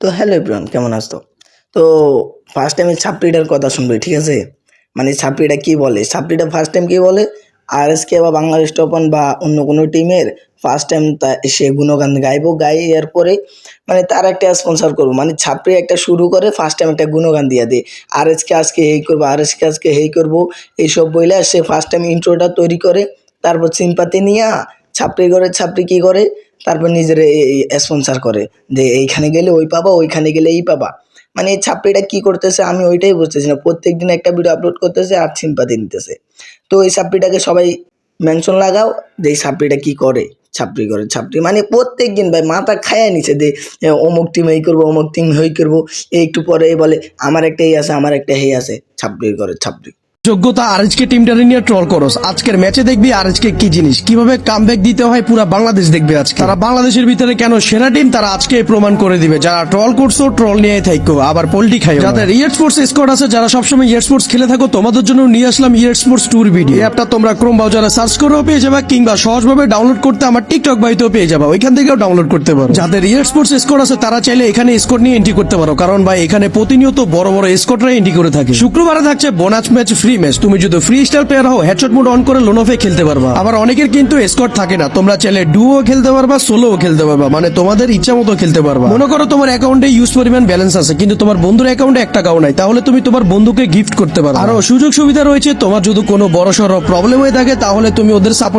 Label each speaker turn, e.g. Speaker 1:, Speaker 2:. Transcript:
Speaker 1: তো hello everyone কেমন আসতো তো ফার্স্ট টাইম ছাপড়িটার কথা শুনবে, ঠিক আছে? মানে ছাপড়িটা কি বলে? ছাপড়িটা ফার্স্ট টাইম কি বলে? আর এস কে বা বাংলাদেশ টপন বা অন্য কোনো টিমের ফার্স্ট টাইম তা সে গুণগান গাইবো গাই এর পরে মানে তার একটা স্পন্সর করব। মানে ছাপড়ি একটা শুরু করে ফার্স্ট টাইম একটা গুণগান দিয়ে দে। আর এস কে আজকে এই করব আর এস কে আজকে এই করব, এইসব বইলে সে ফার্স্ট টাইম ইন্ট্রোটা তৈরি করে, তারপর সিম্পাতি নিয়ে ছাপড়ি করে, ছাপড়ি কি করে? তারপর নিজের স্পন্সার করে। যে এইখানে গেলে ওই পাবা, ওইখানে গেলে এই পাবা। মানে এই ছাপড়িটা কী করতেছে, আমি ওইটাই বুঝতেছি না। প্রত্যেক দিন একটা ভিডিও আপলোড করতেছে আর সিম্পাতি নিতেছে। তো এই ছাপড়িটাকে সবাই মেনশন লাগাও, যে এই ছাপড়িটা কী করে? ছাপড়ি করে, ছাপড়ি মানে প্রত্যেক দিন ভাই মাথা খায়া নিছে যে অমুক টিম এই করব, অমুক টিম হই করব। এই একটু পরে বলে, আমার একটা এই আছে, আমার একটা হেই আছে। ছাপড়ি করে, ছাপড়ি।
Speaker 2: যোগ্যতা আরএজকে টিমটারে নিয়ে ট্রল করস। আজকের ম্যাচে দেখবি আরএজকে কি জিনিস। কীভাবে কামব্যাক দিতে হয় পুরো বাংলাদেশ দেখবে আজকে। তারা বাংলাদেশের ভিতরে কেন সেরা টিম তারা আজকে প্রমাণ করে দিবে। যারা ট্রল করছ, ট্রল নিয়ে থাকো আবার পোল্টি খাই যাদের ইয়ার স্পোর্টস স্কোয়াড আছে, যারা সবসময় ইয়ার স্পোর্টস খেলে থাকো, তোমাদের জন্য নিয়ে আসলাম ইয়ার স্পোর্টস ট্যুর ভিডিও অ্যাপটা তোমরা ক্রোম ব্রাউজারে সার্চ করেও পেয়ে যাবে, কিংবা সহজভাবে ডাউনলোড করতে আমার টিকটক বাড়িতেও পেয়ে যাবে। ওইখান থেকেও ডাউনলোড করতে পারো। যাদের ইয়ার স্পোর্টস স্কোয়াড আছে, তারা চাইলে এখানে স্কোর নিয়ে এন্ট্রি করতে পারো। কারণ ভাই, এখানে প্রতিনিয়ত বড় বড় স্কোররা এন্ট্রি করে থাকে। শুক্রবারে থাকছে বোনাস ম্যাচ ফ্রি ম্যাচ তুমি যদি ফ্রি স্টাইল প্লেয়ার হও হেডশট মোড অন করে লোনোফে খেলতে পারবা। আবার অনেকের কিন্তু স্কট থাকে না, তোমরা চাইলে ডুও খেলতে পারবা সোলোও খেলতে পারবা মানে তোমাদের ইচ্ছা মতো খেলতে পারবা। মনে করো তোমার অ্যাকাউন্টে ইউজ পরিমাণ ব্যালেন্স আছে, কিন্তু তোমার বন্ধুর অ্যাকাউন্টে এক টাকাও নাই, তাহলে তুমি তোমার বন্ধুকে গিফট করতে পারো আরও সুযোগ সুবিধা রয়েছে, তোমার যদি কোনো বড়সড় প্রবলেম হয়ে থাকে, তাহলে তুমি ওদের সাপোর্ট